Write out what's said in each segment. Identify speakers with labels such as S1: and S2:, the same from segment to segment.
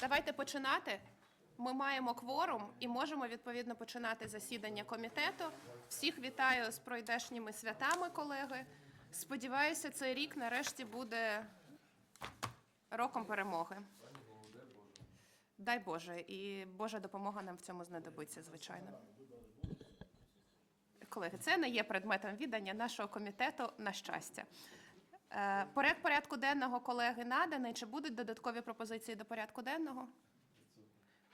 S1: Давайте починати. Ми маємо кворум і можемо відповідно починати засідання комітету. Всіх вітаю з пройдешніми святами, колеги. Сподіваюся, цей рік нарешті буде роком перемоги. Дай Боже, і Божа допомога нам в цьому знадобиться, звичайно. Колеги, це не є предметом віддання нашого комітету на щастя. Е, Поряд порядку денного колеги наданий. Чи будуть додаткові пропозиції до порядку денного?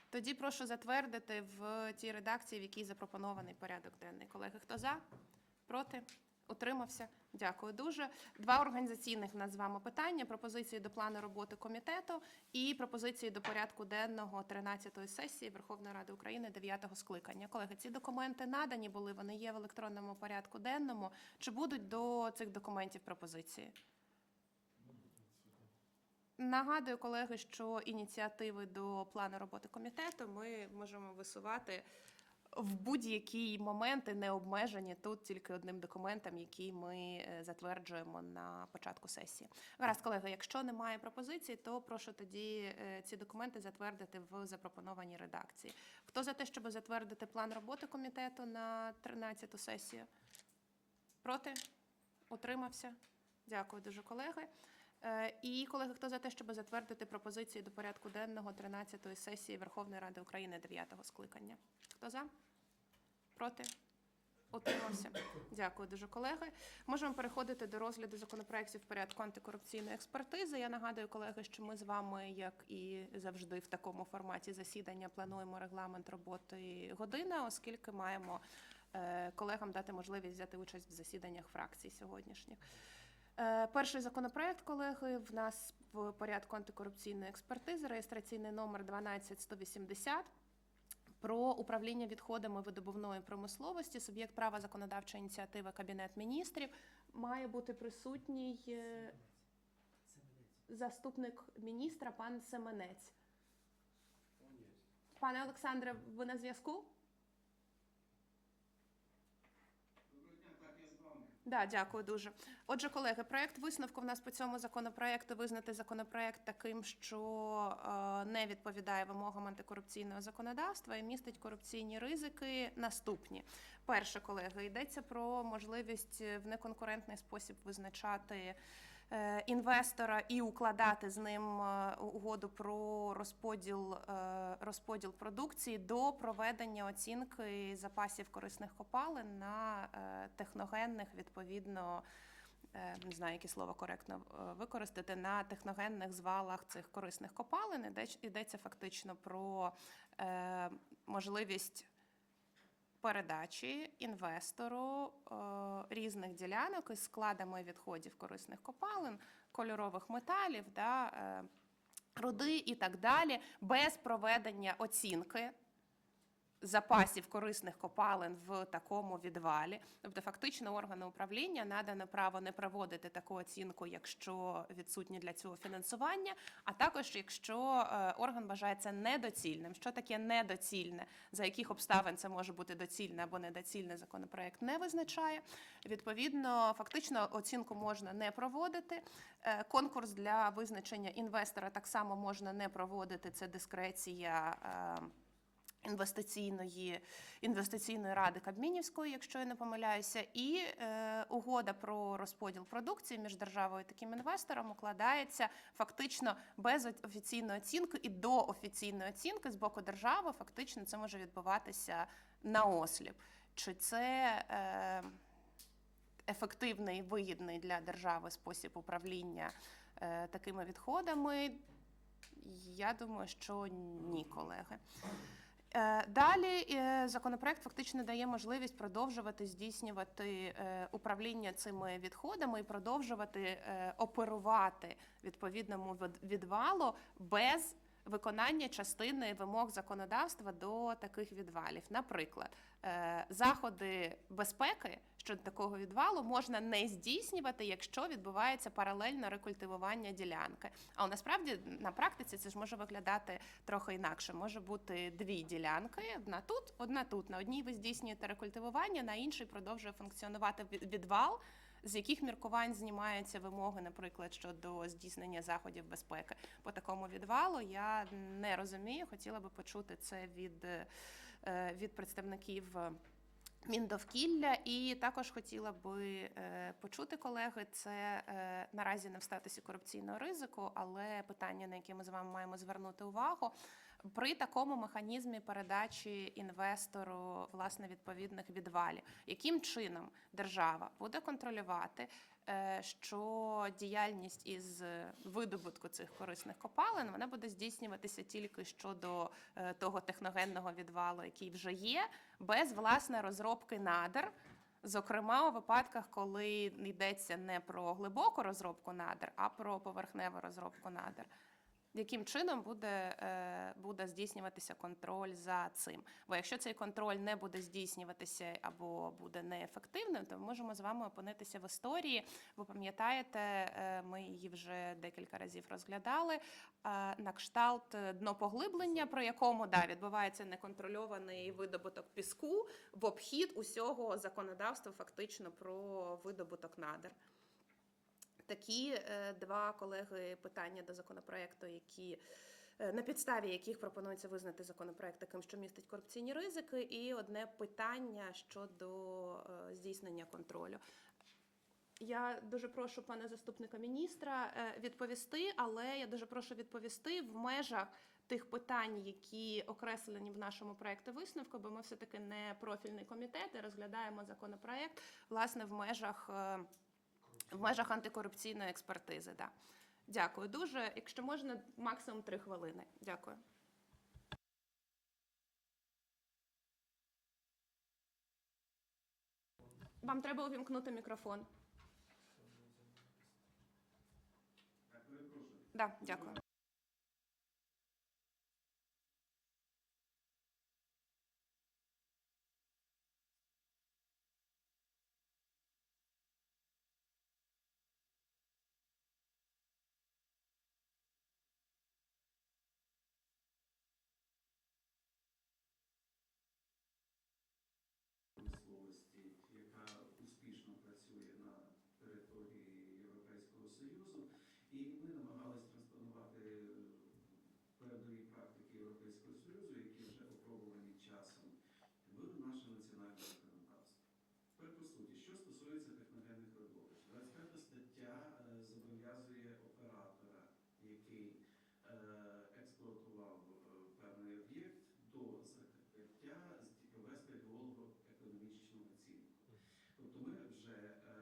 S1: Тоді прошу затвердити в тій редакції, в якій запропонований порядок денний. Колеги, хто за? Проти? Утримався? Дякую дуже. Два організаційних нас з вами питання: пропозиції до плану роботи комітету і пропозиції до порядку денного 13-ї сесії Верховної Ради України 9-го скликання. Колеги, ці документи надані були, вони є в електронному порядку денному. Чи будуть до цих документів пропозиції? Нагадую, колеги, що ініціативи до плану роботи комітету ми можемо висувати в будь-який момент і не обмежені тут тільки одним документом, який ми е, затверджуємо на початку сесії. Гаразд, колеги, якщо немає пропозицій, то прошу тоді е, ці документи затвердити в запропонованій редакції. Хто за те, щоб затвердити план роботи комітету на 13-ту сесію? Проти? Утримався? Дякую дуже, колеги. Е, І, колеги, хто за те, щоб затвердити пропозиції до порядку денного 13-ї сесії Верховної Ради України 9-го скликання? Хто за? Проти? Утримався. Дякую дуже, колеги. Можемо переходити до розгляду законопроєктів в порядку антикорупційної експертизи. Я нагадую, колеги, що ми з вами, як і завжди, в такому форматі засідання плануємо регламент роботи година, оскільки маємо е, колегам дати можливість взяти участь в засіданнях фракцій сьогоднішніх. Е, Перший законопроект, колеги, в нас в порядку антикорупційної експертизи, реєстраційний номер 12180 про управління відходами видобувної промисловості, суб'єкт права законодавчої ініціативи Кабінет міністрів. Має бути присутній е, заступник міністра пан Семенець. Пане Олександре, ви на зв'язку?
S2: Доброго дня, так, я з вами.
S1: Да, дякую дуже. Отже, колеги, проект висновку в нас по цьому законопроекту визнати законопроект таким, що е, не відповідає вимогам антикорупційного законодавства і містить корупційні ризики. Наступні перше, колеги, йдеться про можливість в неконкурентний спосіб визначати інвестора і укладати з ним е, угоду про розподіл, е, розподіл продукції до проведення оцінки запасів корисних копалин на е, техногенних відповідно. е, Не знаю, яке слово коректно е, використати на техногенних звалах цих корисних копалин. Йдеться фактично про е, можливість передачі інвестору е, різних ділянок із складами відходів корисних копалин, кольорових металів, да, е, руди і так далі, без проведення оцінки запасів корисних копалин в такому відвалі. Тобто, фактично, органу управління надано право не проводити таку оцінку, якщо відсутнє для цього фінансування, а також якщо е, орган вважає це недоцільним. Що таке недоцільне, за яких обставин це може бути доцільне або недоцільне, законопроект не визначає. Відповідно, фактично оцінку можна не проводити. Е, Конкурс для визначення інвестора так само можна не проводити. Це дискреція. Інвестиційної інвестиційної ради Кабмінівської, якщо я не помиляюся, і е, угода про розподіл продукції між державою і таким інвестором укладається фактично без офіційної оцінки і до офіційної оцінки з боку держави. Фактично це може відбуватися на осліп. Чи це е, ефективний, вигідний для держави спосіб управління е, такими відходами? Я думаю, що ні, колеги. Е, Далі е, законопроект фактично дає можливість продовжувати здійснювати е, управління цими відходами і продовжувати оперувати відповідному відвалу без виконання частини вимог законодавства до таких відвалів. Наприклад, заходи безпеки щодо такого відвалу можна не здійснювати, якщо відбувається паралельне рекультивування ділянки. А насправді на практиці це ж може виглядати трохи інакше. Може бути дві ділянки: одна тут, одна тут. На одній ви здійснюєте рекультивування, на іншій продовжує функціонувати відвал. з яких міркувань знімаються вимоги, наприклад, щодо здійснення заходів безпеки по такому відвалу, я не розумію. Хотіла би почути це від, е, від представників. Міндовкілля, і також хотіла би е, почути колеги. Це е, наразі не в статусі корупційного ризику, але питання, на яке ми з вами маємо звернути увагу. При такому механізмі передачі інвестору власне відповідних відвалів, яким чином держава буде контролювати, що діяльність із видобутку цих корисних копалин вона буде здійснюватися тільки щодо е, того техногенного відвалу, який вже є, без власне розробки надр. Зокрема, у випадках, коли йдеться не про глибоку розробку надр, а про поверхневу розробку надр. Яким чином буде, е, буде здійснюватися контроль за цим? Бо якщо цей контроль не буде здійснюватися або буде неефективним, то ми можемо з вами опинитися в історії. Ви пам'ятаєте, е, ми її вже декілька разів розглядали. е, На кшталт днопоглиблення, про якому да, відбувається неконтрольований видобуток піску в обхід усього законодавства, фактично про видобуток надр. Такі е, два колеги питання до законопроекту, які е, на підставі яких пропонується визнати законопроект таким, що містить корупційні ризики, і одне питання щодо е, здійснення контролю. Я дуже прошу пана заступника міністра відповісти, але я дуже прошу відповісти в межах тих питань, які окреслені в нашому проєкті висновку, бо ми все таки не профільний комітет і розглядаємо законопроект власне в межах. В межах антикорупційної експертизи. Да. Дякую дуже. Якщо можна, максимум три хвилини. Дякую. Вам треба увімкнути мікрофон.
S2: Так.
S1: Да, дякую.
S2: промисловості, яка успішно працює на території Європейського Союзу, і ми намагались транспонувати е, передові практики Європейського Союзу, які вже опробувані часом в наше національне законодавство. Тепер по суті, що стосується техногенних родовищ, 25 стаття е, зобов'язує оператора, який е, експлуатував е, певний об'єкт до закриття з- вести геолого-економічну оцінку. Тобто ми вже е,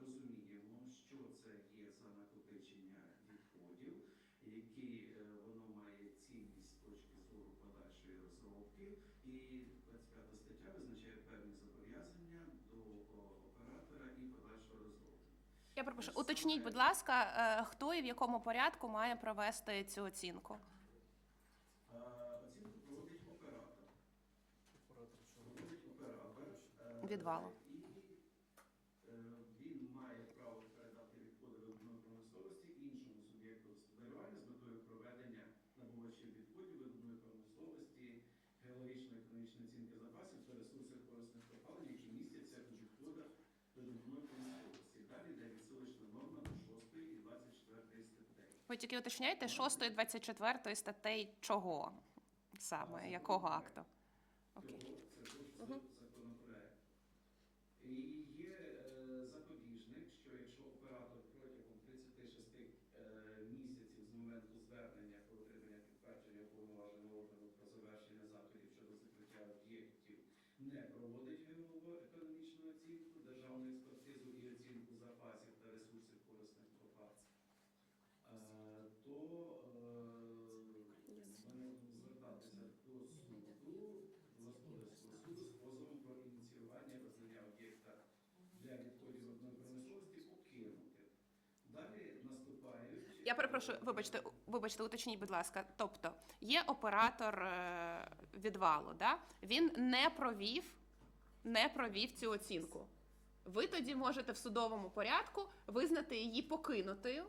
S2: розуміємо, що це є за накопичення відходів, які е, воно має цінність з точки зору подальшої розробки, і 25 стаття визначає певні зобов'язання до оператора і подальшого розроблення.
S1: Я прошу, уточніть, будь ласка, е, хто і в якому порядку має провести цю оцінку?
S2: Оцінку проводить оператор. Проводить оператор. е,
S1: Відвалу.
S2: І е, він має право передати відходи видобувної промисловості іншому суб'єкту господарювання з метою проведення набувачів відходів видобувної промисловості, геологічної економічної оцінки запасів та ресурсів корисних копалин, які містяться у відходах видобувної промисловості. Далі йде відсилочна норма до 6 і 24 статей.
S1: Ви тільки уточняєте 6 і 24 статей чого саме, якого акту? Окей.
S2: Це законопроект. І є е, запобіжник, що якщо оператор протягом 36 е, місяців з моменту звернення про отримання підтвердження повноваженого органу про завершення заходів щодо закриття об'єктів не проводить геолого-економічну оцінку, державну експертизу і оцінку запасів та ресурсів корисних копалин, е, то е, вони будуть звертатися до суду, до господарського суду з позовом про ініціювання визнання об'єкта для відходів одної промисловості покинути. Далі наступають.
S1: Я перепрошую, вибачте, вибачте, уточніть, будь ласка. Тобто є оператор е, відвалу, да? він не провів, не провів цю оцінку. Ви тоді можете в судовому порядку визнати її покинутою.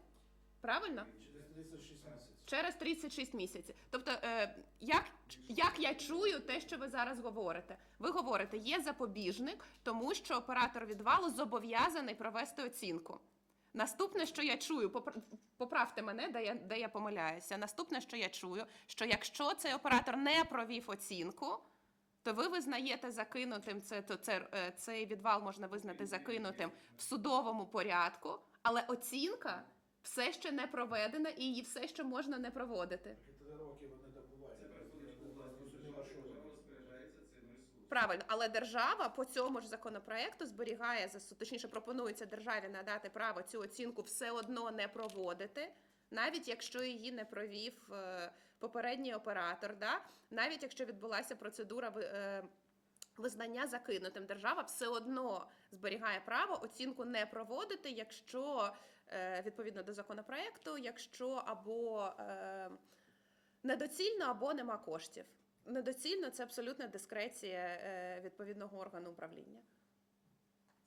S1: Правильно?
S3: 416
S1: Через 36 місяців. Тобто, е, як, як я чую те, що ви зараз говорите? Ви говорите, є запобіжник, тому що оператор відвалу зобов'язаний провести оцінку. Наступне, що я чую, попра- поправте мене, де я, де я помиляюся. Наступне, що я чую, що якщо цей оператор не провів оцінку, то ви визнаєте закинутим це, то це, е, цей відвал можна визнати закинутим в судовому порядку, але оцінка все ще не проведена і її все ще можна не проводити.
S3: Так і три роки вони добувають.
S2: Це переходить у власність
S3: Зрозуміло,
S2: держави,
S3: що
S2: яка
S3: вони.
S2: розпоряджається цим ресурсом.
S1: Правильно, але держава по цьому ж законопроекту зберігає зас- точніше пропонується державі надати право цю оцінку все одно не проводити, навіть якщо її не провів е, попередній оператор, да? навіть якщо відбулася процедура е, визнання закинутим, держава все одно зберігає право оцінку не проводити, якщо е, відповідно до законопроекту, якщо або недоцільно, або нема коштів. Недоцільно це абсолютна дискреція е, відповідного органу управління.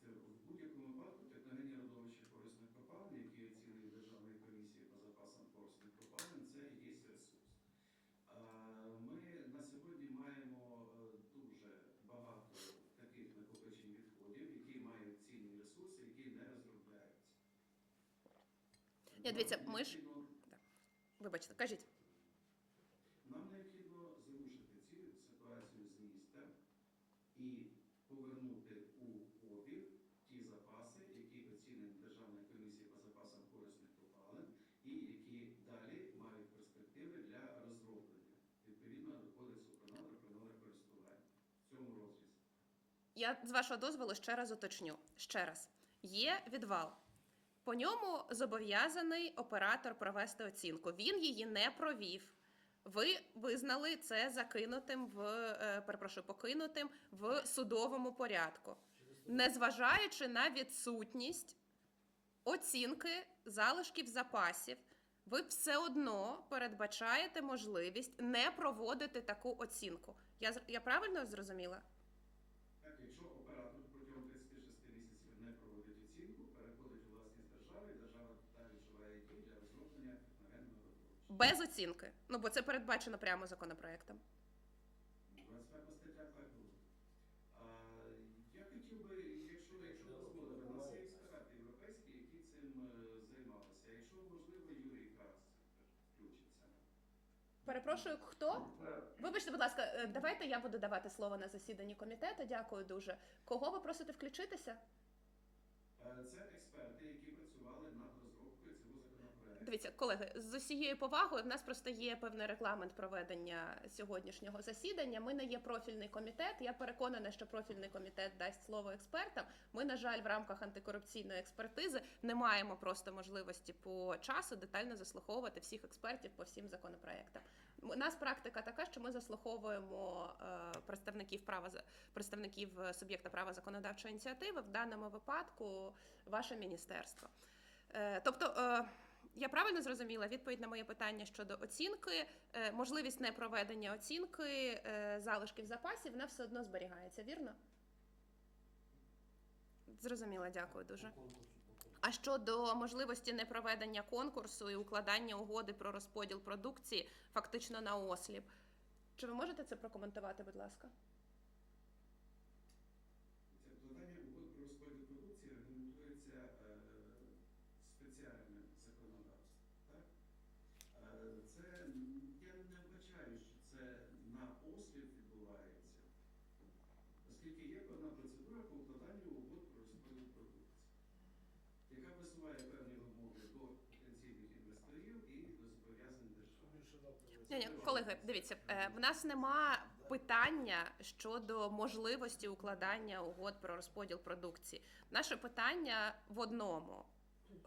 S2: Це в будь-якому випадку техногенні родовища корисних копалин, які оцінює Державної комісії по запасам корисних копалин, це є ресурс. Ми на сьогодні маємо е, дуже багато таких накопичень відходів, які мають цінні ресурси, які не розробляються.
S1: Ні, дивіться, ми ж- Вибачте, кажіть.
S2: Нам необхідно зрушити цю ситуацію з міста і повернути у обіг ті запаси, які оцінені Державною комісією по запасам корисних копалин, і які далі мають перспективи для розроблення відповідно до кодексу про надра про користування в цьому розрізі.
S1: Я з вашого дозволу ще раз уточню. Ще раз, є відвал. По ньому зобов'язаний оператор провести оцінку. Він її не провів. Ви визнали це закинутим в е, перепрошую, покинутим в судовому порядку, незважаючи на відсутність оцінки залишків запасів. Ви все одно передбачаєте можливість не проводити таку оцінку. Я я правильно зрозуміла?
S2: Так, якщо оператор протягом 36 місяців не проводить оцінку, переходить у власність держави, і держава далі вживає дій для розроблення техногенного родовища.
S1: Без оцінки. Ну бо це передбачено прямо законопроектом.
S2: 25 стаття так говорить. А я хотів би, якщо якщо європейські, які цим займалися. Якщо можливо, Юрій Карц включиться.
S1: Перепрошую, хто? Вибачте, будь ласка, е, давайте я буду давати слово на засіданні комітету. Дякую дуже. Кого ви просите включитися?
S2: Е, Це експерти, які працювали над розробкою цього законопроекту.
S1: Дивіться, колеги, з усією повагою, в нас просто є певний регламент проведення сьогоднішнього засідання. Ми не є профільний комітет. Я переконана, що профільний комітет дасть слово експертам. Ми, на жаль, в рамках антикорупційної експертизи не маємо просто можливості по часу детально заслуховувати всіх експертів по всім законопроектам. У нас практика така, що ми заслуховуємо е, представників права представників е, суб'єкта права законодавчої ініціативи, в даному випадку ваше міністерство. Е, тобто. Я правильно зрозуміла відповідь на моє питання щодо оцінки, е, можливість непроведення оцінки е, залишків запасів, вона все одно зберігається, вірно? Зрозуміла, дякую дуже. А щодо можливості непроведення конкурсу і укладання угоди про розподіл продукції фактично на осліп, чи ви можете це прокоментувати, будь ласка?
S2: Це вкладання угод про розподіл продукції регламентується е, спеціальним законодавством. Так? Е, це м, я не вбачаю, що це на ослів відбувається, оскільки є певна процедура по укладанню угод про розподіл продукції, яка висуває певні вимоги до потенційних інвесторів і до зобов'язань держави.
S1: Ні, ні, колеги, дивіться, е, в нас нема питання щодо можливості укладання угод про розподіл продукції. Наше питання в одному: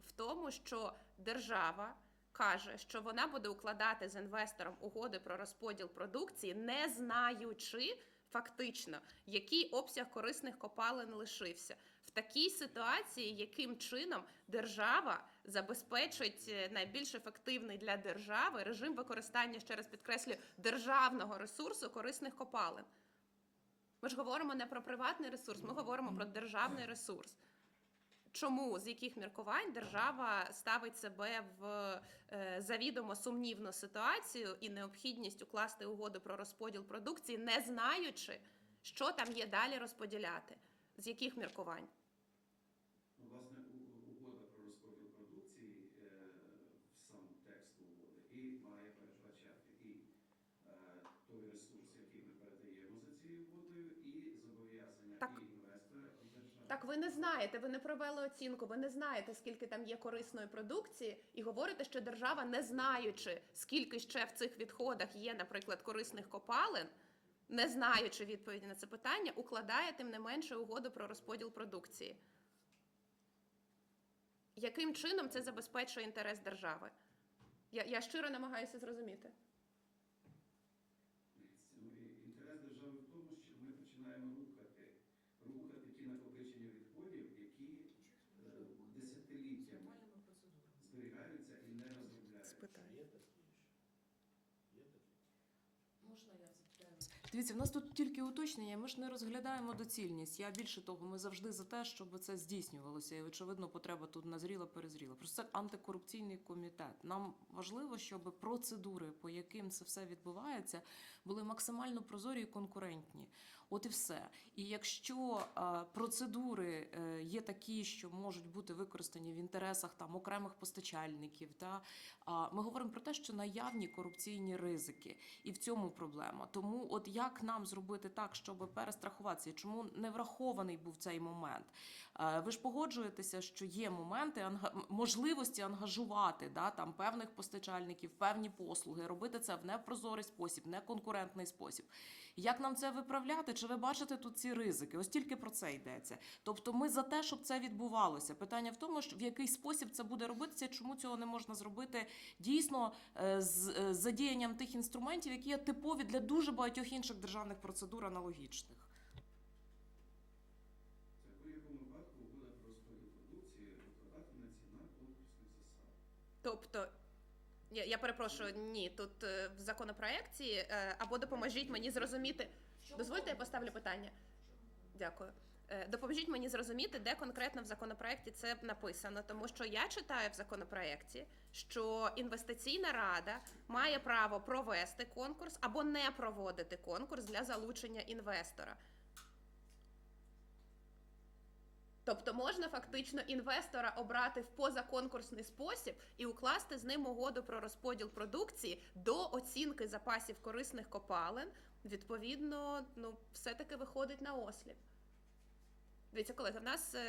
S1: в тому, що держава каже, що вона буде укладати з інвестором угоди про розподіл продукції, не знаючи фактично, який обсяг корисних копалин лишився. В такій ситуації, яким чином держава забезпечить е, найбільш ефективний для держави режим використання, ще раз підкреслюю, державного ресурсу корисних копалин. Ми ж говоримо не про приватний ресурс, ми говоримо про державний ресурс. чому з яких міркувань держава ставить себе в е, завідомо сумнівну ситуацію і необхідність укласти угоду про розподіл продукції, не знаючи, що там є далі розподіляти. З яких міркувань?
S2: Ну, власне, у- угода про розподіл продукції е, в сам текст угоди і має передбачати і е, той ресурс, який ми передаємо за цією угодою, і зобов'язання
S1: Так.
S2: і інвестора, і держави.
S1: Так ви не знаєте, ви не провели оцінку, ви не знаєте, скільки там є корисної продукції, і говорите, що держава, не знаючи, скільки ще в цих відходах є, наприклад, корисних копалин, не знаючи відповіді на це питання, укладає тим не менше угоду про розподіл продукції. Яким чином це забезпечує інтерес держави? Я, я щиро намагаюся зрозуміти.
S2: Ну, і Інтерес держави в тому, що ми починаємо рухати, рухати ті накопичення відходів, які е, десятиліттями зберігаються і не розробляються.
S3: Є такі ще? Є такі?
S4: Можна я запитаю? Дивіться, в нас тут тільки уточнення. Ми ж не розглядаємо доцільність. Я більше того, ми завжди за те, щоб це здійснювалося. І очевидно, потреба тут назріла, перезріла. Просто це антикорупційний комітет. Нам важливо, щоб процедури, по яким це все відбувається, були максимально прозорі і конкурентні. От і все. І якщо е, процедури е, є такі, що можуть бути використані в інтересах там окремих постачальників, та ми говоримо про те, що наявні корупційні ризики, і в цьому проблема. Тому, от як нам зробити так, щоб перестрахуватися, чому не врахований був цей момент? Е, Ви ж погоджуєтеся, що є моменти можливості ангажувати да, там певних постачальників, певні послуги, робити це в непрозорий спосіб, неконкурентний спосіб. Як нам це виправляти? Чи ви бачите тут ці ризики? Ось тільки про це йдеться. Тобто, ми за те, щоб це відбувалося. Питання в тому, що в який спосіб це буде робитися, чому цього не можна зробити дійсно е, з е, задіянням тих інструментів, які є типові для дуже багатьох інших державних процедур аналогічних.
S1: Тобто, я, я перепрошую, ні, тут е, в законопроекті е, або допоможіть мені зрозуміти. Дозвольте, я поставлю питання. Дякую. Е, Допоможіть мені зрозуміти, де конкретно в законопроекті це написано, тому що я читаю в законопроекті, що інвестиційна рада має право провести конкурс або не проводити конкурс для залучення інвестора. Тобто можна фактично інвестора обрати в позаконкурсний спосіб і укласти з ним угоду про розподіл продукції до оцінки запасів корисних копалин. Відповідно, ну все-таки виходить на осліп. Дивіться, колеги, в нас е,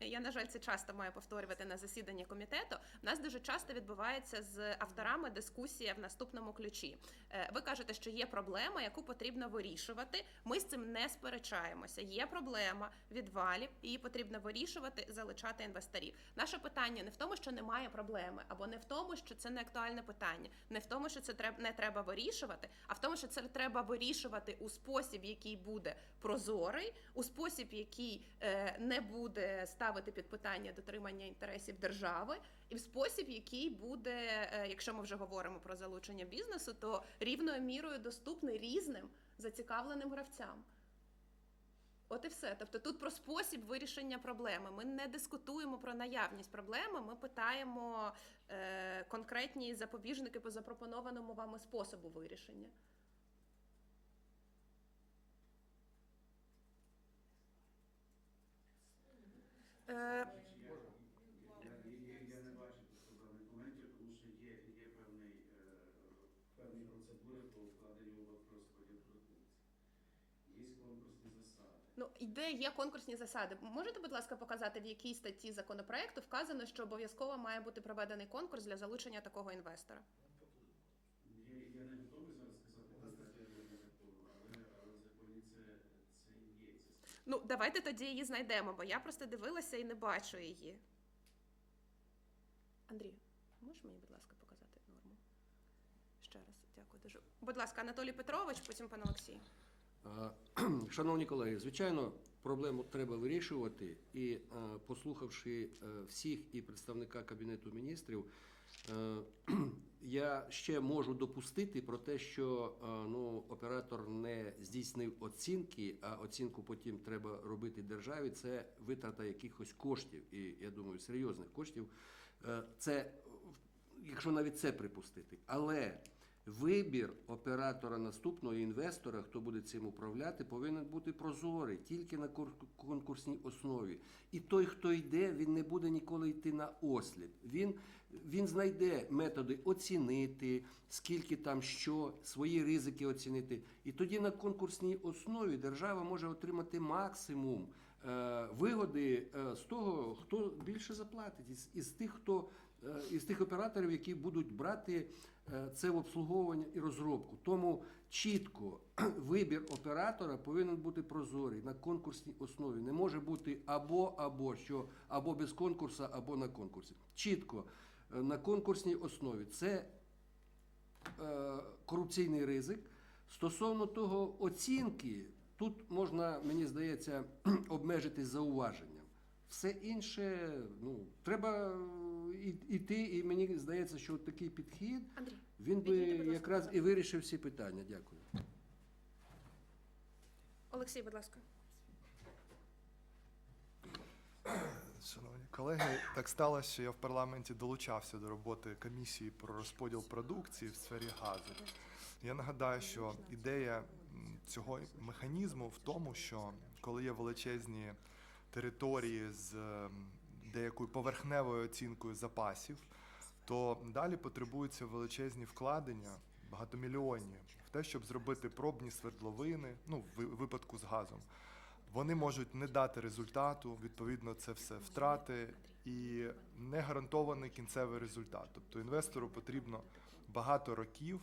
S1: е, я на жаль це часто маю повторювати на засіданні комітету. В нас дуже часто відбувається з авторами дискусія в наступному ключі. Е, Ви кажете, що є проблема, яку потрібно вирішувати. Ми з цим не сперечаємося. Є проблема відвалів, її потрібно вирішувати, залучати інвесторів. Наше питання не в тому, що немає проблеми, або не в тому, що це не актуальне питання, не в тому, що це не треба вирішувати, а в тому, що це треба вирішувати у спосіб, який буде прозорий, у спосіб, який е, не буде ставити під питання дотримання інтересів держави, і в спосіб, який буде, е, якщо ми вже говоримо про залучення бізнесу, то рівною мірою доступний різним зацікавленим гравцям. От і все. Тобто тут про спосіб вирішення проблеми. Ми не дискутуємо про наявність проблеми, ми питаємо е, конкретні запобіжники по запропонованому вами способу вирішення.
S2: Я, не бачу даних моментів, тому що є, певний, певні процедури по укладенню угод про розподіл продукції. Є конкурсні засади.
S1: Ну, і де є конкурсні засади? Можете, будь ласка, показати, в якій статті законопроекту вказано, що обов'язково має бути проведений конкурс для залучення такого інвестора?
S2: Я, я не готовий зараз сказати на статті закону, але, але в законі це, це є. Це стаття.
S1: Ну, давайте тоді її знайдемо, бо я просто дивилася і не бачу її. Андрій, можеш мені, будь ласка, показати норму? Ще раз, дякую дуже. Будь ласка, Анатолій Петрович, потім пан Олексій.
S5: Шановні колеги, звичайно, проблему треба вирішувати. І е, послухавши е, всіх і представника Кабінету міністрів, е, я ще можу допустити про те, що ну, оператор не здійснив оцінки, а оцінку потім треба робити державі. Це витрата якихось коштів, і я думаю, серйозних коштів. Це якщо навіть це припустити. Але вибір оператора наступного інвестора, хто буде цим управляти, повинен бути прозорий тільки на конкурсній основі. І той, хто йде, він не буде ніколи йти на ослід. Він, він знайде методи оцінити, скільки там що, свої ризики оцінити. І тоді на конкурсній основі держава може отримати максимум вигоди е, з того, хто більше заплатить, із, із тих, хто е, із тих операторів, які будуть брати е, це в обслуговування і розробку. Тому чітко вибір оператора повинен бути прозорий на конкурсній основі. Не може бути або або що або без конкурсу, або на конкурсі. Чітко е, на конкурсній основі це е, корупційний ризик. Стосовно того оцінки, тут можна, мені здається, обмежитись зауваженням. Все інше, ну, треба е, і- іти, і мені здається, що такий підхід
S1: Андрій,
S5: він би
S1: ласка,
S5: якраз і вирішив всі питання. Дякую.
S1: Олексій, будь ласка.
S6: Шановні колеги, так сталося, що я в парламенті долучався до роботи комісії про розподіл продукції в сфері газу. Я нагадаю, що ідея цього механізму в тому, що коли є величезні території з ем, деякою поверхневою оцінкою запасів, то далі потребуються величезні вкладення, багатомільйонні, в те, щоб зробити пробні свердловини, ну, в випадку з газом. Вони можуть не дати результату, відповідно, це все втрати і не гарантований кінцевий результат. Тобто інвестору потрібно багато років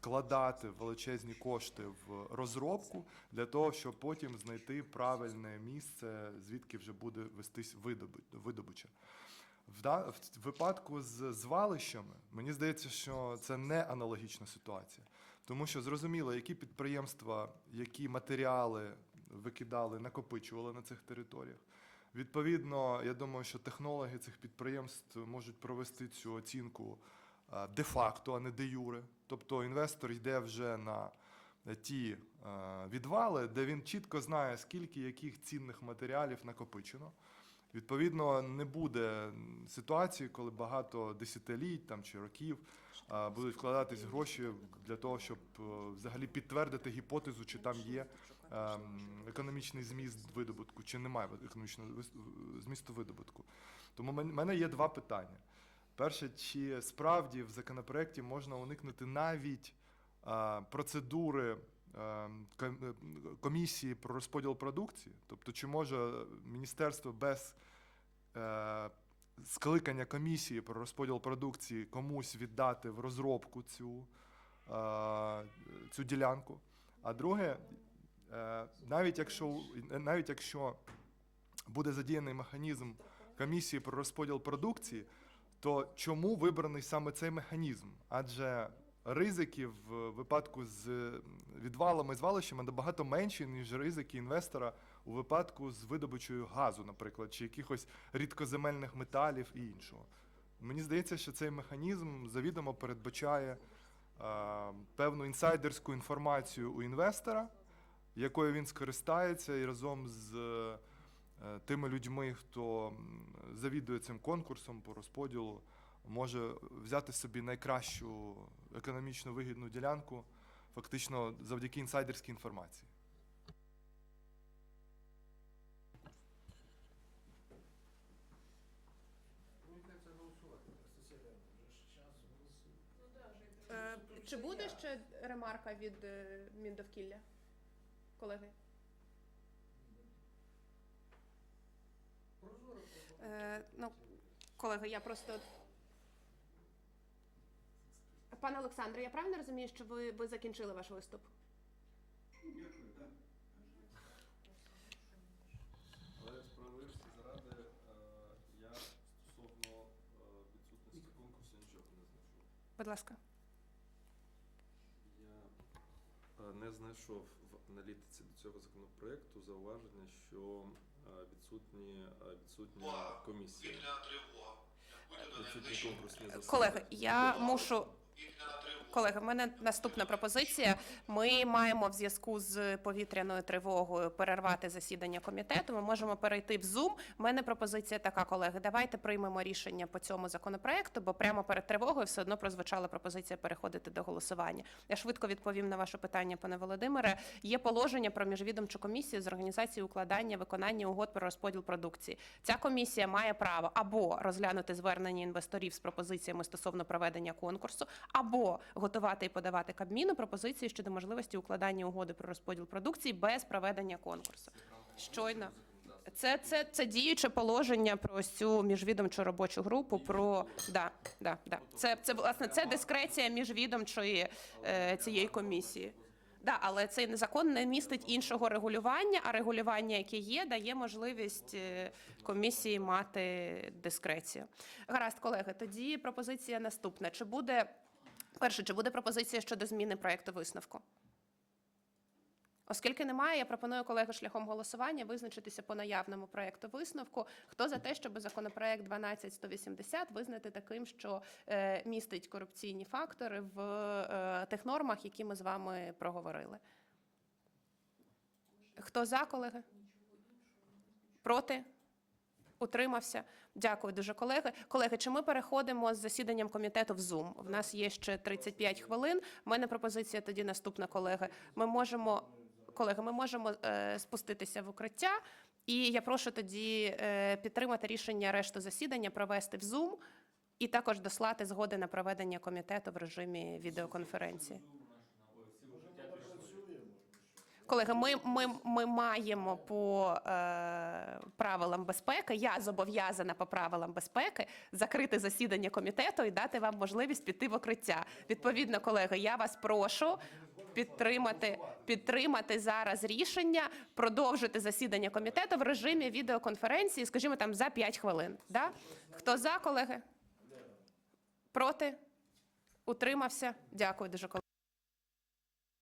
S6: вкладати величезні кошти в розробку для того, щоб потім знайти правильне місце, звідки вже буде вестись видобуча. В, випадку з звалищами, мені здається, що це не аналогічна ситуація. Тому що зрозуміло, які підприємства, які матеріали викидали, накопичували на цих територіях. Відповідно, я думаю, що технологи цих підприємств можуть провести цю оцінку де-факто, а не де-юре. Тобто інвестор йде вже на ті е, відвали, де він чітко знає, скільки яких цінних матеріалів накопичено. Відповідно, не буде ситуації, коли багато десятиліть там, чи років будуть вкладатись гроші для того, щоб е, взагалі підтвердити гіпотезу, чи там є ем, економічний зміст видобутку, чи немає економічного змісту видобутку. Тому в мене є два питання. Перше, чи справді в законопроекті можна уникнути навіть а, процедури е, комісії про розподіл продукції, тобто, чи може міністерство без е, скликання комісії про розподіл продукції комусь віддати в розробку цю, е, цю ділянку. А друге, е, навіть якщо, навіть якщо буде задіяний механізм комісії про розподіл продукції, то чому вибраний саме цей механізм? Адже ризики в випадку з відвалами звалищами набагато менші, ніж ризики інвестора у випадку з видобичою газу, наприклад, чи якихось рідкоземельних металів і іншого. Мені здається, що цей механізм завідомо передбачає е, певну інсайдерську інформацію у інвестора, якою він скористається і разом з тими людьми, хто завідує цим конкурсом по розподілу, може взяти собі найкращу економічно вигідну ділянку, фактично завдяки інсайдерській інформації.
S1: Е, чи буде ще ремарка від е, Міндовкілля, колеги? Е, ну, колеги, я просто. Пане Олександре, я правильно розумію, що ви, ви закінчили ваш виступ?
S2: Дякую, так.
S7: Але справедливості заради е, я стосовно е, відсутності конкурсу нічого не знайшов.
S1: Будь ласка.
S7: Я е, не знайшов в аналітиці до цього законопроекту зауваження, що е, відсутні е, відсутня комісія. Відсутні конкурсні засади.
S1: Колеги, я мушу. Колеги, в мене наступна пропозиція. Ми маємо в зв'язку з повітряною тривогою перервати засідання комітету. Ми можемо перейти в Zoom. У мене пропозиція така, колеги. Давайте приймемо рішення по цьому законопроекту, бо прямо перед тривогою все одно прозвучала пропозиція переходити до голосування. Я швидко відповім на ваше питання, пане Володимире. Є положення про міжвідомчу комісію з організації укладання виконання угод про розподіл продукції. Ця комісія має право або розглянути звернення інвесторів з пропозиціями стосовно проведення конкурсу, або готувати і подавати Кабміну пропозиції щодо можливості укладання угоди про розподіл продукції без проведення конкурсу. Щойно. Це, це, це діюче положення про цю міжвідомчу робочу групу. Про да, да, да. Це, це власне це дискреція міжвідомчої е, цієї комісії. Да, але цей закон не містить іншого регулювання, а регулювання, яке є, дає можливість е, комісії мати дискрецію. Гаразд, колеги, тоді пропозиція наступна. Чи буде перше, чи буде пропозиція щодо зміни проекту висновку? Оскільки немає, я пропоную колеги шляхом голосування визначитися по наявному проекту висновку. Хто за те, щоб законопроект 12180 визнати таким, що е, містить корупційні фактори в е, тих нормах, які ми з вами проговорили? Хто за, колеги? Проти? Утримався. Дякую дуже, колеги. Колеги, чи ми переходимо з засіданням комітету в Zoom? В нас є ще 35 хвилин. У мене пропозиція тоді наступна, колеги. Ми можемо, колеги, ми можемо е, спуститися в укриття, і я прошу тоді е, підтримати рішення решту засідання провести в Zoom і також дослати згоди на проведення комітету в режимі відеоконференції. Колеги, ми, ми, ми маємо по е, правилам безпеки. Я зобов'язана по правилам безпеки закрити засідання комітету і дати вам можливість піти в укриття. Відповідно, колеги, я вас прошу підтримати, підтримати зараз рішення продовжити засідання комітету в режимі відеоконференції, скажімо, там за 5 хвилин. Да? Хто за, колеги? Проти? Утримався? Дякую дуже, колеги.